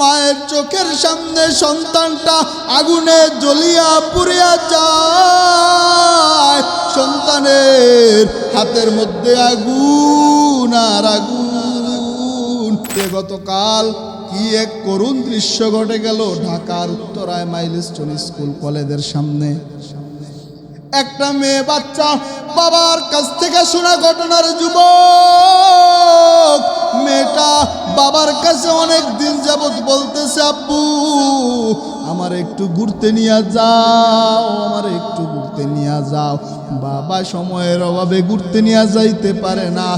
মায়ের চোখের সামনে সন্তানটা আগুনে জ্বলিয়া পুড়িয়া যায়। সন্তানের হাতের মধ্যে আগুন আর আগুন। গতকাল কি এক করুণ দৃশ্য ঘটে গেল ঢাকার উত্তরায় মাইলস্টোন স্কুল কলেজের সামনে। একটা মেয়ে বাচ্চা বাবার কাছ থেকে শোনা ঘটনার যুবক। মেয়েটা বাবার কাছে অনেক দিন যাবৎ বলতেছে, আব্বু, আমার একটু ঘুরতে নিয়ে যাও, আমার একটু ঘুরতে নিয়ে যাও। বাবা সময়ের অভাবে ঘুরতে নিয়ে যাইতে পারে না।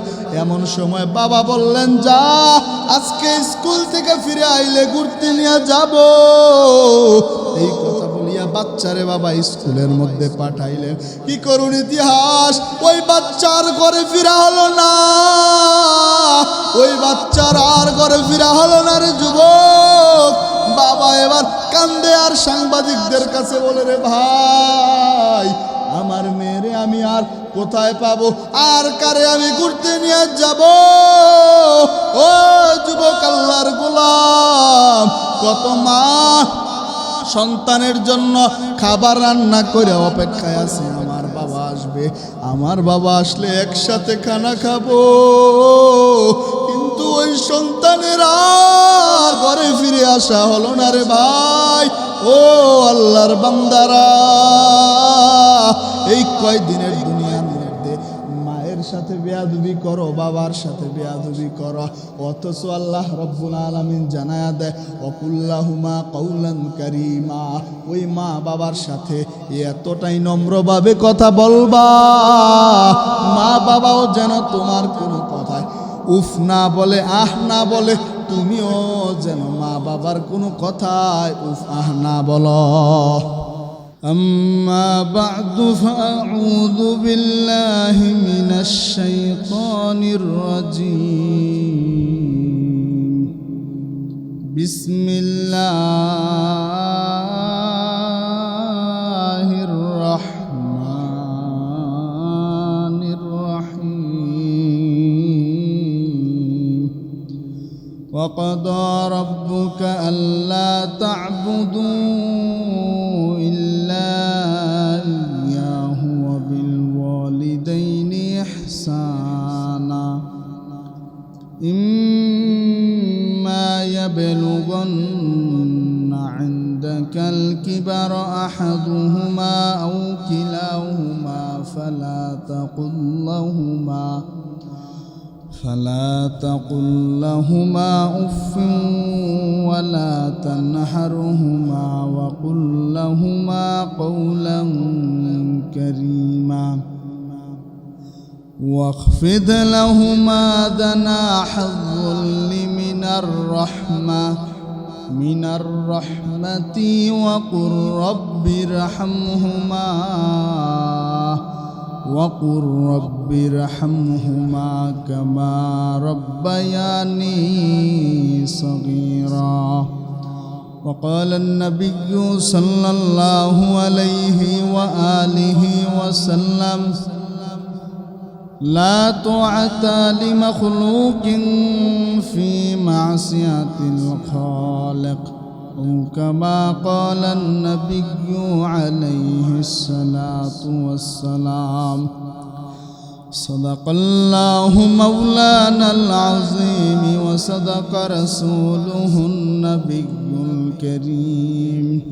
এমন সময় বাবা বললেন, যা, আজকে স্কুল থেকে ফিরে আইলে ঘুরতে নিয়ে যাব। এই কথা বাচ্চারে বাবা স্কুলের মধ্যে পাঠাইলেন। কি করুন ইতিহাস? ওই বাচ্চার ঘরে ফিরা হলো না। ওই বাচ্চার আর ঘরে ফিরা হলো না রে যুবক। বাবা এবার কান্দে আর সাংবাদিকদের কাছে বলে, রে ভাই, আমার মেয়েরে আমি আর কোথায় পাবো? আর কারে আমি ঘুরতে নিয়ে যাব? ও যুবক আল্লাহর গোলাম, কত মা সন্তানের জন্য খাবার রান্না করে অপেক্ষায় আছে। আমার বাবা আসবে। আমার বাবা আসলে একসাথে খানা খাব। কিন্তু ওই সন্তানেরা ঘরে ফিরে আসা হলো না রে ভাই। ও আল্লাহর বান্দারা, এই কয়দিনের বেয়াদবি করো, বাবার সাথে বেয়াদবি করো। অথচ আল্লাহ রব্বুল আলমিন জানায়া দেয়, অকুল্লাহুমা কৌলান কারিমা। ওই মা বাবার সাথে এতটাই নম্রভাবে কথা বলবা, মা বাবাও যেন তোমার কোনো কথায় উফ না বলে, আহ না বলে, তুমিও যেন মা বাবার কোনো কথায় উফ আহ না বলো। أما بعد فأعوذ بالله من الشيطان الرجيم. بسم الله الرحمن الرحيم. وقضى ربك ألا تعبدوا يبلغن عندك الكبر أحدهما أو كلاهما فلا تقل لهما فلا تقل لهما أف ولا تنهرهما وقل لهما قولا كريما واخفض لهما جناح الذل من الرحمة من الرحمة وقل رب ارحمهما وقل رب ارحمهما كما ربياني صغيرا. وقال النبي صلى الله عليه وآله وسلم لا طاعة لمخلوق في معصية الخالق أو كما قال النبي عليه الصلاة والسلام. صدق الله مولانا العظيم وصدق رسوله النبي الكريم.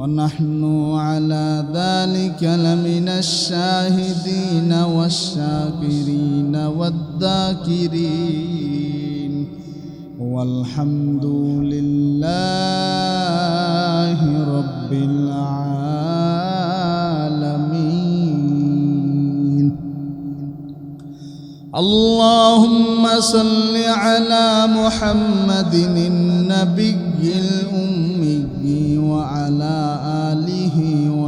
ونحن على ذلك لمن الشاهدين والشاكرين والذاكرين. والحمد لله رب العالمين. اللهم صل على محمد النبي الأمي.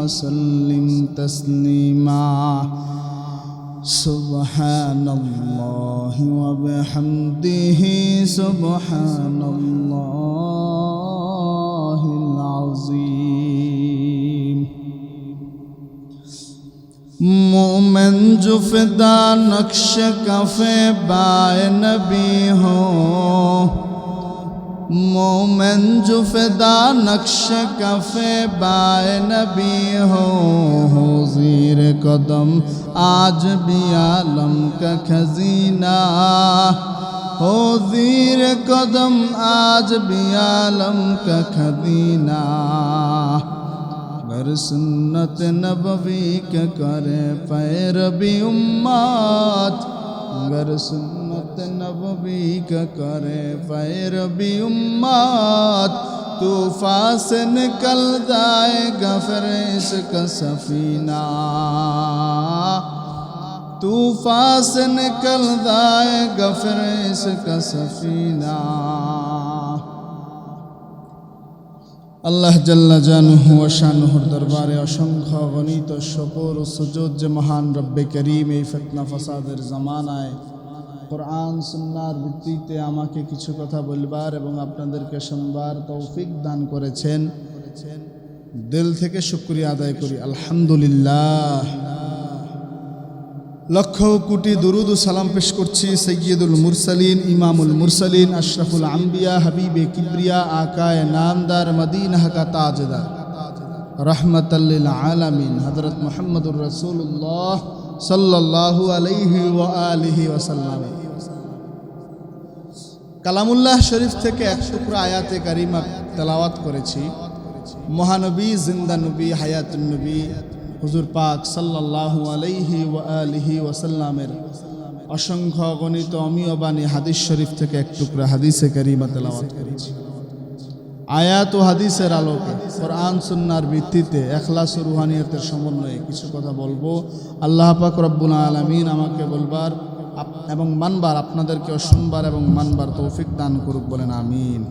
وسلم تسليما. سبحان الله وبحمده سبحان الله العظيم. مومن جو فدا نقش کفے بائے نبی ہوں مومن جو فدا نقش کفے بائے نبی ہو حضیر قدم آج بھی عالم کا خزینہ ہو زیر قدم آج بھی عالم کا خزینہ گر سنت نبوی کے کرے پیروی امات گر سنت ربی کا کرے فیر بھی امات تو فاس نکل جائے گا فریش کا سفینہ۔ تو فاس نکل جائے گا فریش کا سفینہ۔ আল্লাহ জাল্লা জানহু دربار দরবারে অসংখ্য গণিত شکور و سجود যে رب کریم ای فتنہ ফেতনা ফসাদের آئے কোরআন সুন্নার ভিত্তিতে আমাকে কিছু কথা বলবার এবং আপনাদেরকে শুনবার তৌফিক দান করেছেন। দিল থেকে শুক্রিয়া আদায় করি। আলহামদুলিল্লাহ। লক্ষ কোটি দুরুদ ও সালাম পেশ করছি সৈয়দুল মুরসালিন, ইমামুল মুরসালিন, আশরাফুল আম্বিয়া, হাবিবে কিবরিয়া, আকায় নামদার মদিনা কা তাজদার রহমতাল্লিল আলামিন। হজরত মোহাম্মদুর রসুল্লাহ সাল্লাল্লাহু আলাইহি ওয়া আলিহি ওয়াসাল্লাম কালামুল্লাহ শরীফ থেকে এক টুকরা আয়াতে কারিমা তেলাওয়াত করেছি। মহানবী, জিন্দা নবী, হায়াতুন নবী, হুজুর পাক সাল্লাল্লাহু আলাইহি ওয়া আলিহি ওয়াসাল্লামের অসংখ্য গণিত অমীয় বাণী হাদিস শরীফ থেকে এক টুকরা হাদিসে কারিমা তেলাওয়াত করেছি। আয়াত ও হাদিসের আলোকে কোরআন সুন্নার ভিত্তিতে এখলাস রুহানিয়তের সমন্বয়ে কিছু কথা বলব। আল্লাহ পাক রব্বুল আলমিন আমাকে বলবার এবং মানবার আপনাদেরকেও শুনবার এবং মানবার তৌফিক দান করুক বলেন আমিন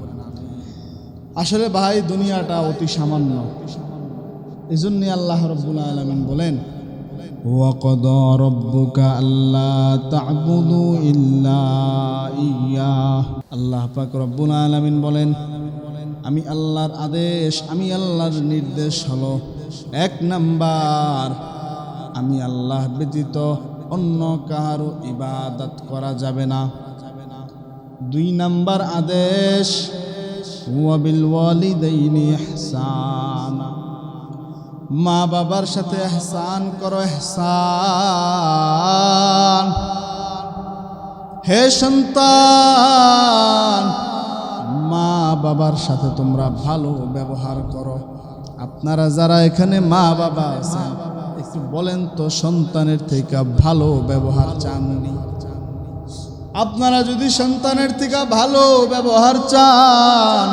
আসলে ভাই দুনিয়াটা অতি সামান্য এই জন্যে আল্লাহ রব্বুল আলমিন বলেন وقضى ربك ألا تعبدوا إلا إياه আল্লাহ পাক রব্বুল আলামিন বলেন আমি আল্লাহর আদেশ আমি আল্লাহর নির্দেশ হলো এক নাম্বার আমি আল্লাহ ব্যতীত অন্য কাহারও ইবাদত করা যাবে না। দুই নাম্বার আদেশ মা বাবার সাথে এহসান করো এহসান হে সন্তান, মা বাবার সাথে তোমরা ভালো ব্যবহার করো। আপনারা যারা এখানে মা বাবা আছেন বলেন তো সন্তানের থেকে ভালো ব্যবহার চাননি। আপনারা যদি সন্তানের থেকে ভালো ব্যবহার চান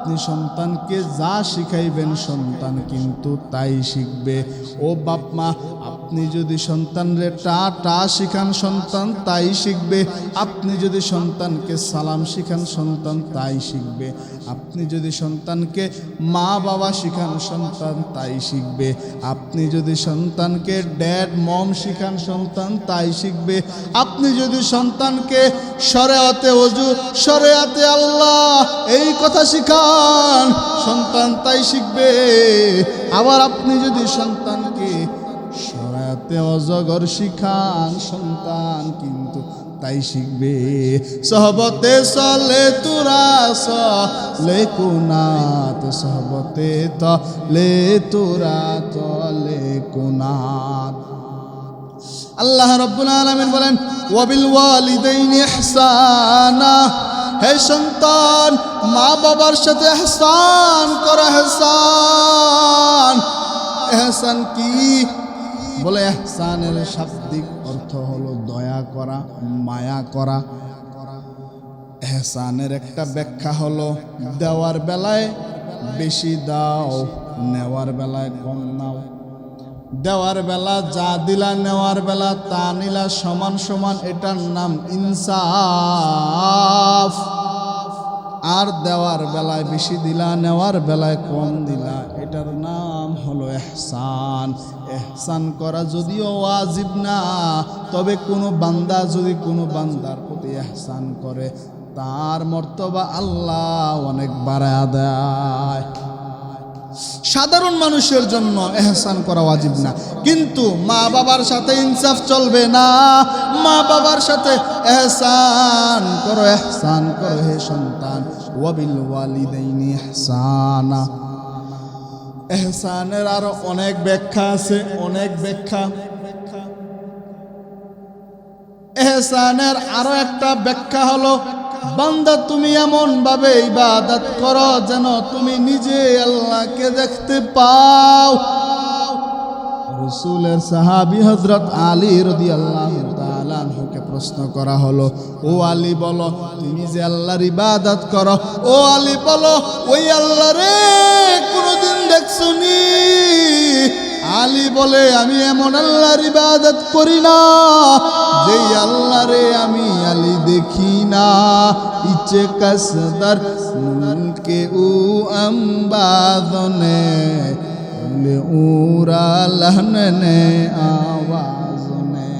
আপনি সন্তানকে যা শিখাইবেন সন্তান কিন্তু তাই শিখবে। ও বাপ মা, আপনি যদি সন্তানরে টা টা শিখান সন্তান, তাই শিখবে। আপনি যদি সন্তানকে সালাম শিখান সন্তান, তাই শিখবে। আপনি যদি সন্তানকে মা বাবা শিখান সন্তান, তাই শিখবে। আপনি যদি সন্তানকে ড্যাড মম শিখান সন্তান, তাই শিখবে। আপনি যদি সন্তানকে সরে সরেয়াতে অজু সরেয়াতে আল্লাহ, এই কথা শিখান সন্তান সন্তান তাই শিখবে। আবার আপনি যদি সন্তানকে সরাতে অজগর শিখান, সন্তান কিন্তু তাই শিখবে। সহবতে চলে তুরা চলে কুনাত। সহবতে তলে তুরা তলে কুনাত। আল্লাহ রব্বুল আলামিন বলেন ওয়াবিল ওয়ালিদাইনি ইহসানা। হে সন্তান, মা বাবার সাথে এহসান করো, এহসান। এহসান কি? বলে এহসানের শাব্দিক অর্থ হলো দয়া করা, মায়া করা। এহসানের একটা ব্যাখ্যা হলো, দেওয়ার বেলায় বেশি দাও, নেওয়ার বেলায় কম নাও। দেওয়ার বেলা, যা দিলা নেওয়ার বেলা, তা নিলা সমান সমান এটার নাম ইনসাফ। আর দেওয়ার বেলায় বেশি দিলা, নেওয়ার বেলায় কম দিলা, এটার নাম হলো এহসান। এহসান করা যদিও ওয়াজিব না, তবে কোনো বান্দা যদি কোনো বান্দার প্রতি এহসান করে, তার মর্তবা আল্লাহ অনেক বাড়ায় দেয়। সাধারণ মানুষের জন্য এহসান করা ওয়াজিব না। কিন্তু মা বাবার সাথে ইনসাফ চলবে না। মা বাবার সাথে এহসান করো এহসান করো হে সন্তান। ওয়াবিল ওয়ালিদাইনি এহসানা এহসানের আরও অনেক ব্যাখ্যা আছে, অনেক ব্যাখ্যা। এহসানের আরও একটা ব্যাখ্যা হলো বান্দা, তুমি এমন ভাবে ইবাদত করো যেন তুমি নিজে আল্লাহকে দেখতে পাও। রসুলের সাহাবি হজরত আলী রদি আল্লাহ তালানহুকে প্রশ্ন করা হলো, ও আলী বলো, তুমি যে আল্লাহর ইবাদত করো, ও আলী বলো, ওই আল্লাহ রে কোনোদিন দেখছুনি আলী বলে, আমি এমন আল্লাহর ইবাদত করি না, যেই আল্লাহরে আমি আলী দেখি না। ইচ্ছে কসদার মুনকে উ আম্বাদনে উরা লহননে আওয়াজনে।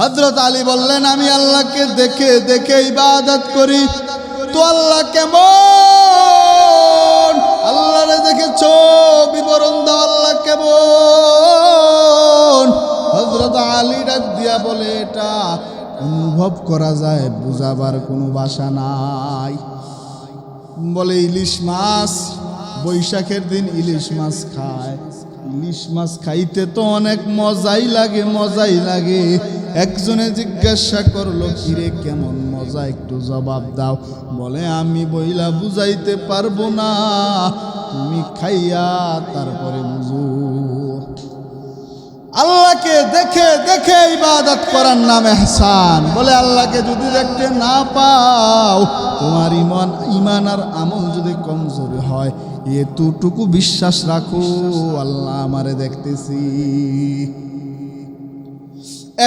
হযরত আলী বললেন, আমি আল্লাহকে দেখে দেখে ইবাদত করি। তো আল্লাহ কেমন দেখেছ? বিবরণ দাও আল্লাহ কেমন? হজরত আলী ডাক দিয়া বলে, এটা অনুভব করা যায়, বুঝাবার কোনো বাসা নাই। বলে, ইলিশ মাছ, বৈশাখের দিন ইলিশ মাছ খায়। ইলিশ মাছ খাইতে তো অনেক মজাই লাগে মজাই লাগে। একজনে জিজ্ঞাসা করল, কিরে, কেমন মজা? একটু জবাব দাও। বলে, আমি বইলা বুঝাইতে পারব না। তুমি খাইয়া তারপরে বুঝো। আল্লাহকে দেখে দেখে ইবাদত করার নাম এহসান। বলে, আল্লাহকে যদি দেখতে না পাও তোমার ইমান ইমান আর আমল যদি কমজোর হয়, এতটুকু বিশ্বাস রাখো, আল্লাহ আমারে দেখতেছি।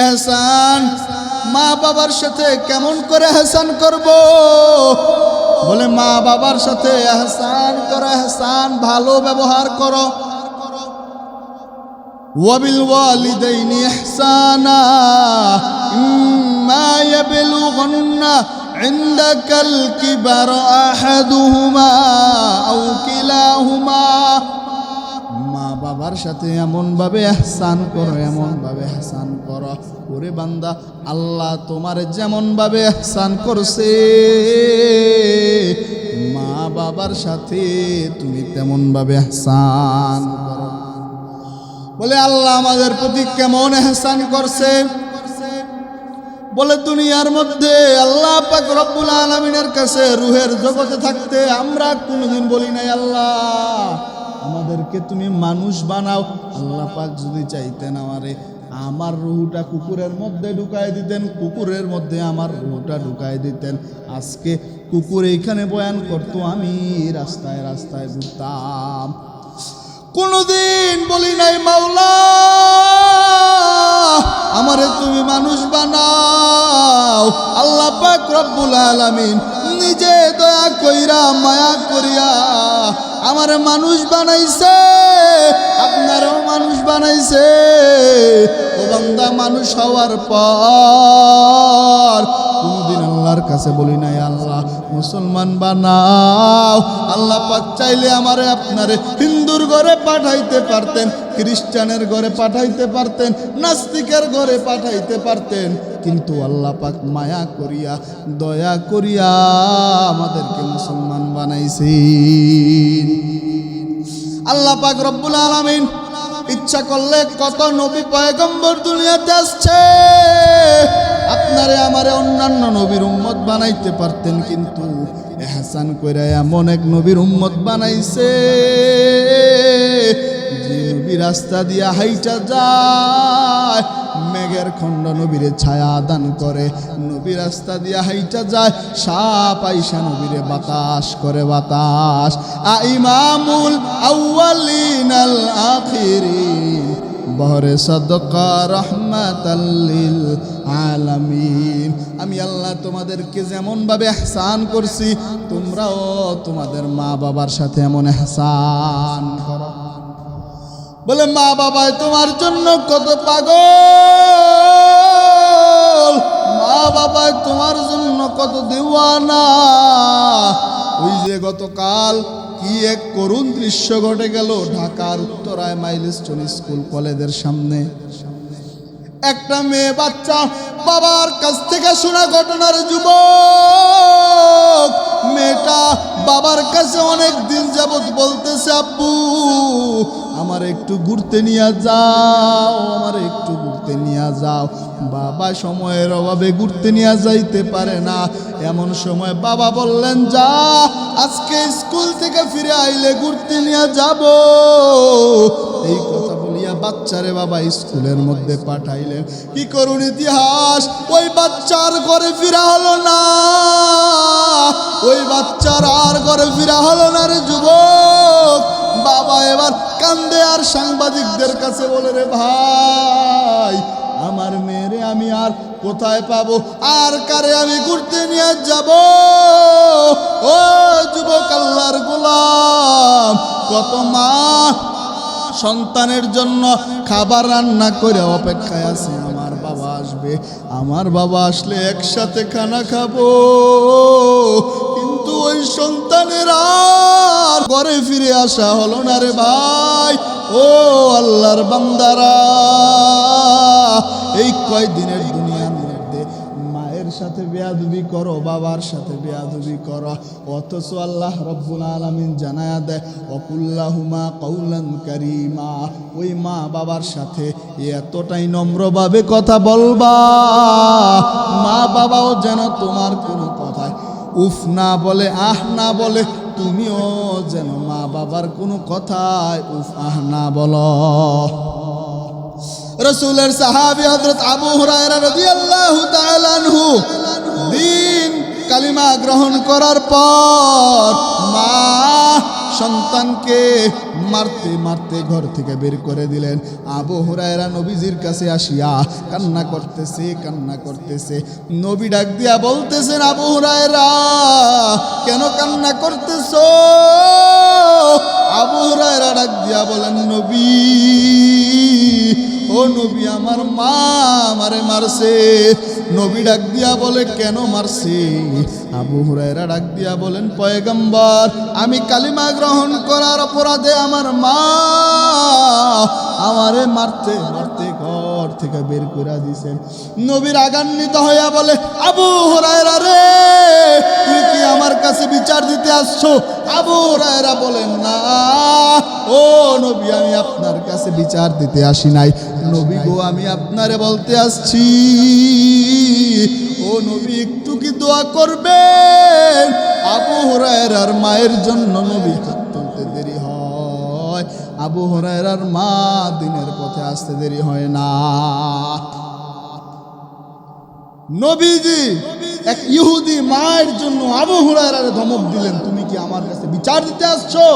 এহসান মা বাবার সাথে কেমন করে এহসান করব? বলে মা বাবার সাথে এহসান করে, এহসান ভালো ব্যবহার করো। ওয়াবিল ওয়ালিদাইনি ইহসানা ইম্মা ইয়াবলুগুন্না عندك الكبر أحدهما أو كلاهما মা বাবার সাথে এমন ভাবে এহসান করো এমন ভাবে এহসান করো ওরে বান্দা আল্লাহ তোমার যেমন ভাবে এহসান করছে মা বাবার সাথে তুমি তেমন ভাবে এহসান করো বলে আল্লাহ আমাদের প্রতি কেমন এহসান করছে বলে দুনিয়ার মধ্যে আল্লাহ পাক রব্বুল আলমিনের কাছে রুহের জগতে থাকতে আমরা কোনোদিন বলি নাই, আল্লাহ, আমাদেরকে তুমি মানুষ বানাও। আল্লাহ পাক যদি চাইতেন আমারে আমার রুহুটা কুকুরের মধ্যে ঢুকাই দিতেন, কুকুরের মধ্যে আমার রুহুটা ঢুকাই দিতেন। আজকে কুকুর এইখানে বয়ান করতো, আমি রাস্তায় রাস্তায় ঘুরতাম। কোনোদিন বলি নাই, মাওলা আমারে তুমি মানুষ বানাও। আল্লাহ পাক রব্বুল আলামিন নিজে দয়া কইরা, মায়া করিয়া আমারে মানুষ বানাইছে। আপনারও মানুষ বানাইছে। বান্দা, মানুষ হওয়ার পর কোনদিন আল্লাহর কাছে বলি নাই, আল্লাহ মুসলমান বানাও। আল্লাহ পাক চাইলে আমারে আপনারে হিন্দুর ঘরে পাঠাইতে পারতেন। খ্রিস্টানের ঘরে পাঠাইতে পারতেন, নাস্তিকের ঘরে পাঠাইতে পারতেন। কিন্তু আল্লাহ পাক মায়া করিয়া, দয়া করিয়া আমাদেরকে মুসলমান বানাইছেন। আল্লাহ পাক রব্বুল আলামিন ইচ্ছা করলে কত নবী পয়গম্বর দুনিয়াতে আসছে। আপনারে আমারে অন্যান্য নবীর উম্মত বানাইতে পারতেন কিন্তু এহসান কইরা এমন এক নবীর উম্মত বানাইছে যে নবী রাস্তা দিয়া হাইটা যায়, মেঘের খণ্ড নবীরে ছায়া দান করে। নবী রাস্তা দিয়া হাইটা যায়, সাপ আইসা নবীরে বাতাস করে বাতাস। আ ইমামুল আউয়ালিন বহরে সদকা রহমাতাল্লিল আলামিন। আমি আল্লাহ তোমাদেরকে যেমন ভাবে এহসান করছি, তোমরাও তোমাদের মা বাবার সাথে এমন এহসান করো। বলে, মা বাবাই তোমার জন্য কত পাগল। মা বাবাই তোমার জন্য কত দেওয়ানা। ওই যে গতকাল কি এক করুণ দৃশ্য ঘটে গেল ঢাকার উত্তরায় মাইলস্টোন স্কুল কলেজের সামনে। একটা মেয়ে বাচ্চা বাবার কাছ থেকে শোনা ঘটনার যুবক। মেয়েটা বাবার কাছে অনেক দিন যাবৎ বলতেছে, আব্বু, আমার একটু ঘুরতে নিয়ে যাও, আমার একটু ঘুরতে নিয়ে যাও। বাবা সময়ের অভাবে ঘুরতে নিয়ে যাইতে পারে না। এমন সময় বাবা বললেন, যা, আজকে স্কুল থেকে ফিরে আইলে ঘুরতে নিয়ে যাব। এই বাচ্চারে বাবা স্কুলের মধ্যে পাঠাইলেন। কি করুন ইতিহাস? ওই বাচ্চার ঘরে ফিরা হলো না। ওই বাচ্চার আর ঘরে ফিরা হলো না রে যুবক। বাবা এবার কান্দে আর সাংবাদিকদের কাছে বলে, রে ভাই, আমার মেয়েরে আমি আর কোথায় পাবো? আর কারে আমি ঘুরতে নিয়ে যাব? ও যুবক আল্লাহর গোলাম, কত মা সন্তানের জন্য খাবার রান্না করে অপেক্ষায় আছে। আমার বাবা আসবে। আমার বাবা আসলে একসাথে খানা খাব। কিন্তু ওই সন্তানের আর ঘরে ফিরে আসা হলো না রে ভাই। ও আল্লাহর বান্দারা, এই কয়দিনের বেয়াদুবি করো, বাবার সাথে বেয়াদুবি করো। অথচ আল্লাহ রব্বুল আলামিন জানায়া দেয়, অকুল্লাহুমা কৌলান কারিমা। ওই মা বাবার সাথে এতটাই নম্রভাবে কথা বলবা, মা বাবাও যেন তোমার কোনো কথায় উফ না বলে, আহ না বলে, তুমিও যেন মা বাবার কোনো কথায় উফ, আহ না বলো। রসুলের সাহাবি হজরত আবু আনহু দিন কালিমা গ্রহণ করার পর মা সন্তানকে মারতে মারতে ঘর থেকে বের করে দিলেন। আবু হুরায়রা নবীজির কাছে আসিয়া কান্না করতেছে কান্না করতেছে। নবী ডাক দিয়া বলতেছেন, আবু হুরায়রা, কেন কান্না করতেছো? আবু হুরায়রা ডাক দিয়া বলেন, নবী ও নবী, আমার মা আমারে মারছে। নবী ডাক দিয়া বলে, কেন মারছে? আবু হুরায়রা ডাক দিয়া বলেন, পয়গম্বর, আমি কালিমা গ্রহণ করার অপরাধে আমার মা আমারে মারতে থেকে বের করে দিছেন নবীর আগান্বিত হইয়া বলে, আবু হুরায়রা রে তুই কি আমার কাছে বিচার দিতে আসছো? আবু হুরায়রা বলেন, না, ও নবী, আমি আপনার কাছে বিচার দিতে আসি নাই। নবী গো, আমি আপনারে বলতে আসছি, ও নবী, একটু কি দোয়া করবেন? আবু হুরায়রার মায়ের জন্য নবী হাত তুলতে দেরি হয়। আবু হুরায়রার মা দিনের পথে আসতে দেরি হয় না। নবীজি, এক ইহুদি মায়ের জন্য আবু হুরায়রারে ধমক দিলেন, তুমি কি আমার কাছে বিচার দিতে আসছো?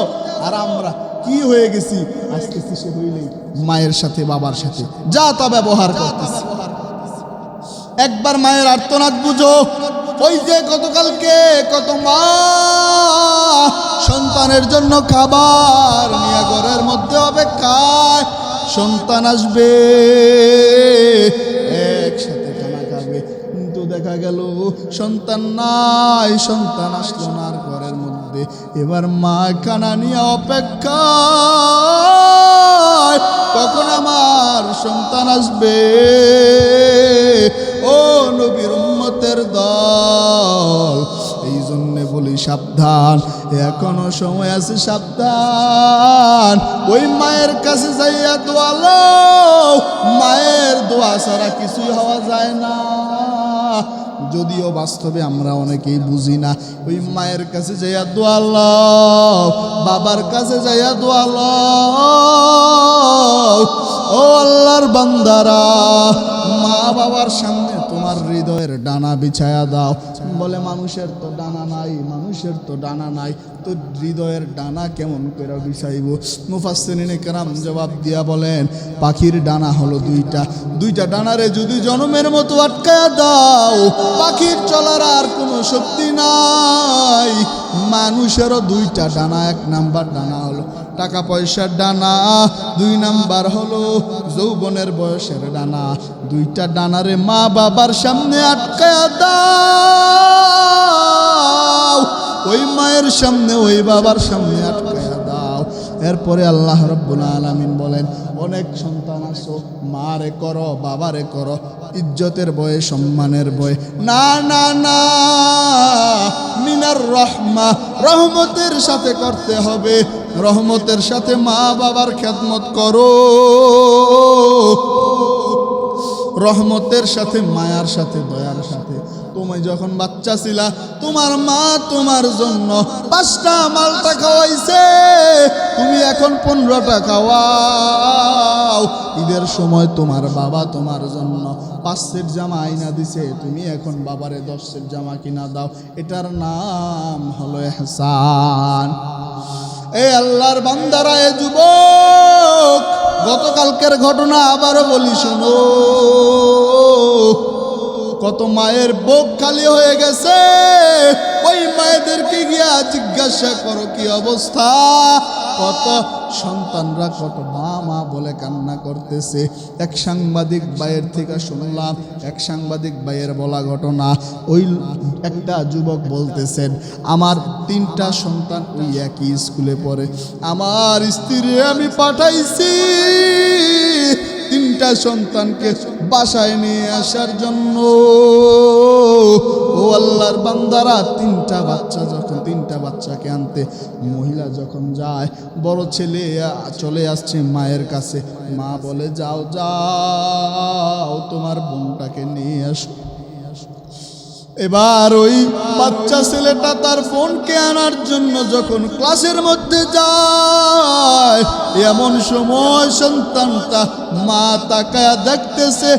আর আমরা কি হয়ে গেছি? আসতেছি সে হইলেই মায়ের সাথে, বাবার সাথে। যা তা ব্যবহার করতেছি। একবার মায়ের আর্তনাদ বুঝো। ওই যে গতকালকে কত মা সন্তানের জন্য খাবার নিয়ে ঘরের মধ্যে অপেক্ষায় সন্তান আসবে। একসাথে খানা খাবে। কিন্তু দেখা গেল সন্তান নাই, সন্তান আসলো না ঘরের মধ্যে। এবার মা খানা নিয়ে অপেক্ষা কখন আমার সন্তান আসবে? সাবধান, এখনও সময় আছে সাবধান। ওই মায়ের কাছে যাইয়া দোয়ালো মায়ের দোয়া ছাড়া কিছুই হওয়া যায় না। যদিও বাস্তবে আমরা অনেকেই বুঝি না, ওই মায়ের কাছে যাইয়া দোয়াল বাবার কাছে যাইয়া দোয়াল ও আল্লাহর বান্দারা মা বাবার সামনে তোমার হৃদয়ের ডানা বিছায়া দাও। বলে, মানুষের তো ডানা নাই, মানুষের তো ডানা নাই। তো হৃদয়ের ডানা কেমন করে বিছাইব? মুফাসসিরিনে কেরাম জবাব দিয়া বলেন, পাখির ডানা হলো দুইটা। দুইটা ডানারে যদি জনমের মতো আটকায়া দাও, পাখির চলার আর কোনো শক্তি নাই। মানুষেরও দুইটা ডানা, এক নাম্বার ডানা হলো টাকা পয়সার ডানা, দুই নাম্বার হলো যৌবনের বয়সের ডানা। দুইটা ডানারে মা বাবার সামনে আটকা দাও। ওই মায়ের সামনে, ওই বাবার সামনে আটকা দাও। এরপরে আল্লাহ রব্বুল আলমিন বলেন অনেক সন্তান আসো মারে করো, বাবারে করো, ইজ্জতের বয়ে, সম্মানের বয়ে। না না না, মিনার রহমা, রহমতের সাথে করতে হবে। রহমতের সাথে মা বাবার খেদমত করো। রহমতের সাথে, মায়ার সাথে, দয়ার সাথে। তুমি যখন বাচ্চা ছিলা, তোমার মা তোমার জন্য পাঁচটা মালটা খাওয়াইছে। তুমি এখন পনেরোটা খাওয়াও। ঈদের সময় তোমার বাবা তোমার জন্য পাঁচ সেট জামা আইনা দিছে। তুমি এখন বাবারে দশ সেট জামা কিনা দাও। এটার নাম হলো এহসান। এই আল্লাহর বান্দারা, এ যুবক, গতকালকের ঘটনা আবারও বলি, শোনো। কত মায়ের বুক খালি হয়ে গেছে। ওই মায়েদেরকে গিয়া জিজ্ঞাসা করো, কি অবস্থা? কত সন্তানরা কত মা মা বলে কান্না করতেছে। এক সাংবাদিক ভাইয়ের থেকে শুনলাম, এক সাংবাদিক ভাইয়ের বলা ঘটনা, ওই একটা যুবক বলতেছেন, আমার তিনটা সন্তান ওই একই স্কুলে পড়ে। আমার স্ত্রী আমি পাঠাইছি। তিনটা সন্তানকে বাসায় নিয়ে আসার জন্য। ও আল্লাহর বান্দারা তিনটা বাচ্চা, যখন তিনটা বাচ্চাকে আনতে মহিলা যখন যায়, বড় ছেলে চলে আসছে মায়ের কাছে, মা বলে, যাও যাও, তোমার বোনটাকে নিয়ে আসো। এবার ওই বাচ্চা ছেলেটা তার ফোনকে আনার জন্য যখন ক্লাসের মধ্যে যায়, এমন সময় সন্তানটা মা তাকায়া দেখতেছে,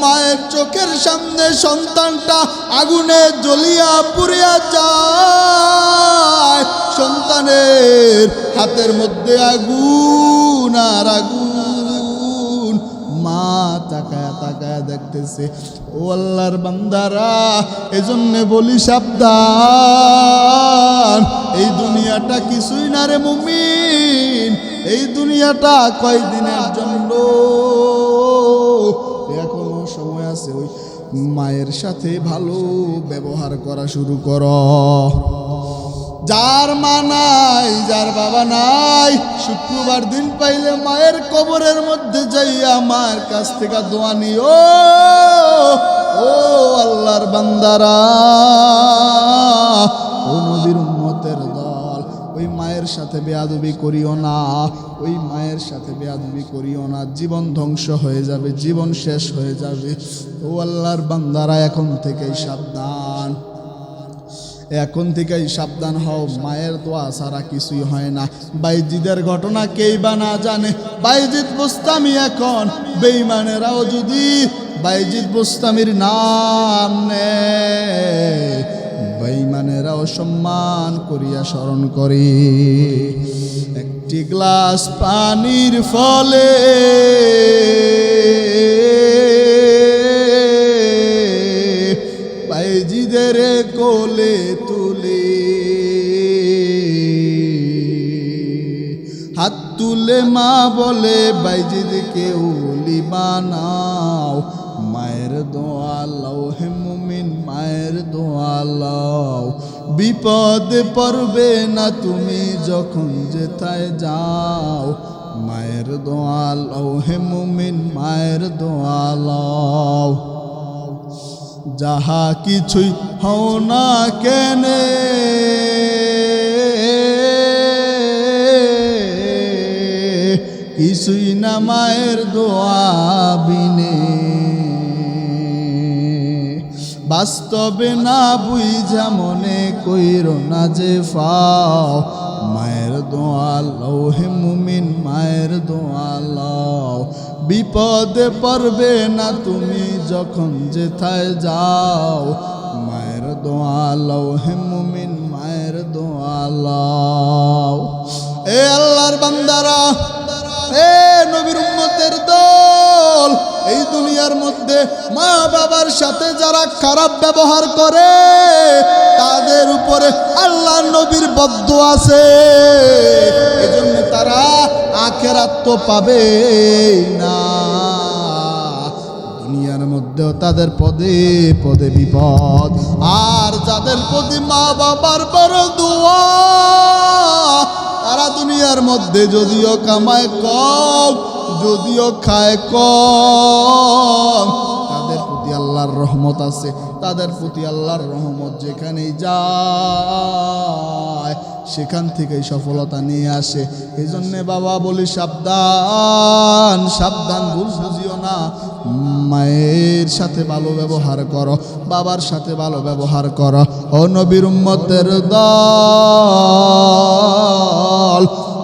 মায়ের চোখের সামনে সন্তানটা আগুনে জ্বলিয়া পুড়িয়া যায়। সন্তানের হাতের মধ্যে আগুন আর আগুন। মা তাকায়া তাকায়া দেখতেছে ও আল্লাহর বান্দারা, এজন্য বলি সাবধান। এই দুনিয়াটা কিছুই না রে মুমিন, এই দুনিয়াটা কয়দিনের জন্য? এখনও সময় আছে, ওই মায়ের সাথে ভালো ব্যবহার করা শুরু করো। যার মা নাই, যার বাবা নাই, শুক্রবার দিন পাইলে মায়ের কবরের মধ্যে যাইয়া মায়ের কাছ থেকে দোয়া নিও। ও আল্লাহর বান্দারা, ও নবীর উম্মতের দল, ওই মায়ের সাথে বেয়াদবি করিও না, ওই মায়ের সাথে বেয়াদবি করিও না। জীবন ধ্বংস হয়ে যাবে, জীবন শেষ হয়ে যাবে। ও আল্লাহর বান্দারা, এখন থেকেই সাবধান। এখন থেকেই সাবধান হও, মায়ের দোয়া ছাড়া কিছুই হয় না। বাইজিদের ঘটনা কেই বা না জানে, বাইজিদ বুস্তামি এখন বেইমানেরাও যদি বাইজিদ বুস্তামির নাম নেয় বেইমানেরাও সম্মান করিয়া স্মরণ করে। একটি গ্লাস পানির ফলে কোলে তুলে। হাত তুলে মা বলে বাইজিদকে উলি বানাও। মায়ের দোয়া লাও হে মুমিন, মায়ের দোয়া লাও। বিপদে পড়বে না তুমি যখন যেথায় যাও। মায়ের দোয়া লাও হে মুমিন, মায়ের দোয়া লাও। যাহা কিছুই হও না কেনে? কিছুই না মায়ের দোয়া বিনে। বাস্তবে না বুঝা মনে কইর না যে ফাও, মায়ের দোয়া লও হে মুমিন, মায়ের দোয়া লও। বিপদে পড়বে না তুমি যখন যেথায় যাও, মায়ের দোয়া লও হে মুমিন, মায়ের দোয়া লও। এ আল্লাহর বান্দারা, এ নবীর উম্মতের দল, এই দুনিয়ার মধ্যে মা বাবার সাথে যারা খারাপ ব্যবহার করে, তাদের উপরে আল্লাহ নবীর বদ্ধ আছে। এজন্য তারা আখেরাত তো পাবে না। মধ্যেও তাদের পদে পদে বিপদ। আর যাদের প্রতি মা বাবার বড় দোয়া, তারা দুনিয়ার মধ্যে যদিও কামায় কম, যদিও খায় কম, তাদের প্রতি আল্লাহর রহমত আছে, তাদের প্রতি আল্লাহর রহমত যেখানেই যায়, সেখান থেকেই সফলতা নিয়ে আসে। এই জন্যে বাবা বলি, সাবধান সাবধান, ভুল বুঝিও না। মায়ের সাথে ভালো ব্যবহার করো, বাবার সাথে ভালো ব্যবহার করো। ও নবীর উম্মতের দল,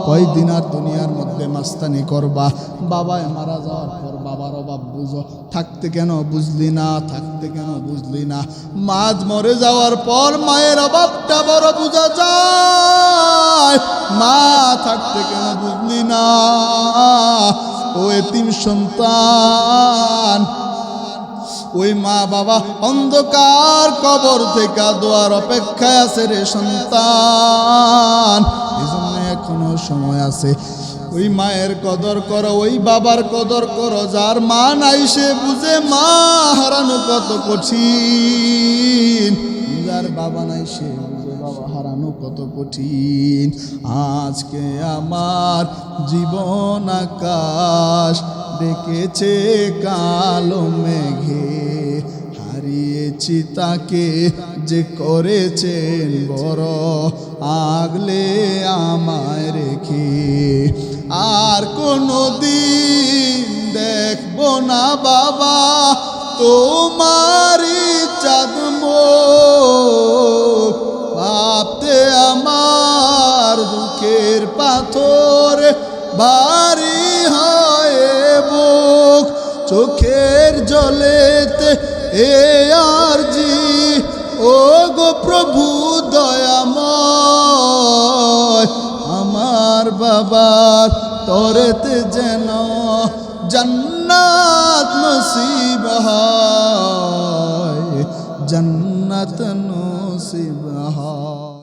কয়দিন আর দুনিয়ার মধ্যে মাস্তানি করবা? বাবায় মারা যাওয়ার পর বাবার অভাব বুঝো। থাকতে কেন বুঝলি না, থাকতে কেন বুঝলি না? মাঝ মরে যাওয়ার পর মায়ের অভাবটা বড় বোঝা যায়। মা, থাকতে কেন বুঝলি না? ও এতিম সন্তান। ওই মা বাবা অন্ধকার কবর থেকে দোয়ার অপেক্ষায় আছে রে সন্তান। এই জন্য এখনও সময় আছে। ওই মায়ের কদর করো, ওই বাবার কদর করো, যার মা নাই সে বুঝে মা হারানো কত কঠিন। যার বাবা নাই সে হারানো কত কঠিন। আজকে আমার জীবন আকাশ ডেকেছে কালো মেঘে। হারিয়েছি তাকে যে করেছেন বড় আগলে আমায় রেখে। আর কোনো দিন দেখব না বাবা তোমারি চাঁদ চোখের জলেতে এ আর জি ও গো প্রভু দয়াময়, আমার বাবার তরেতে যেন জান্নাত নসিব হয়। জান্নাত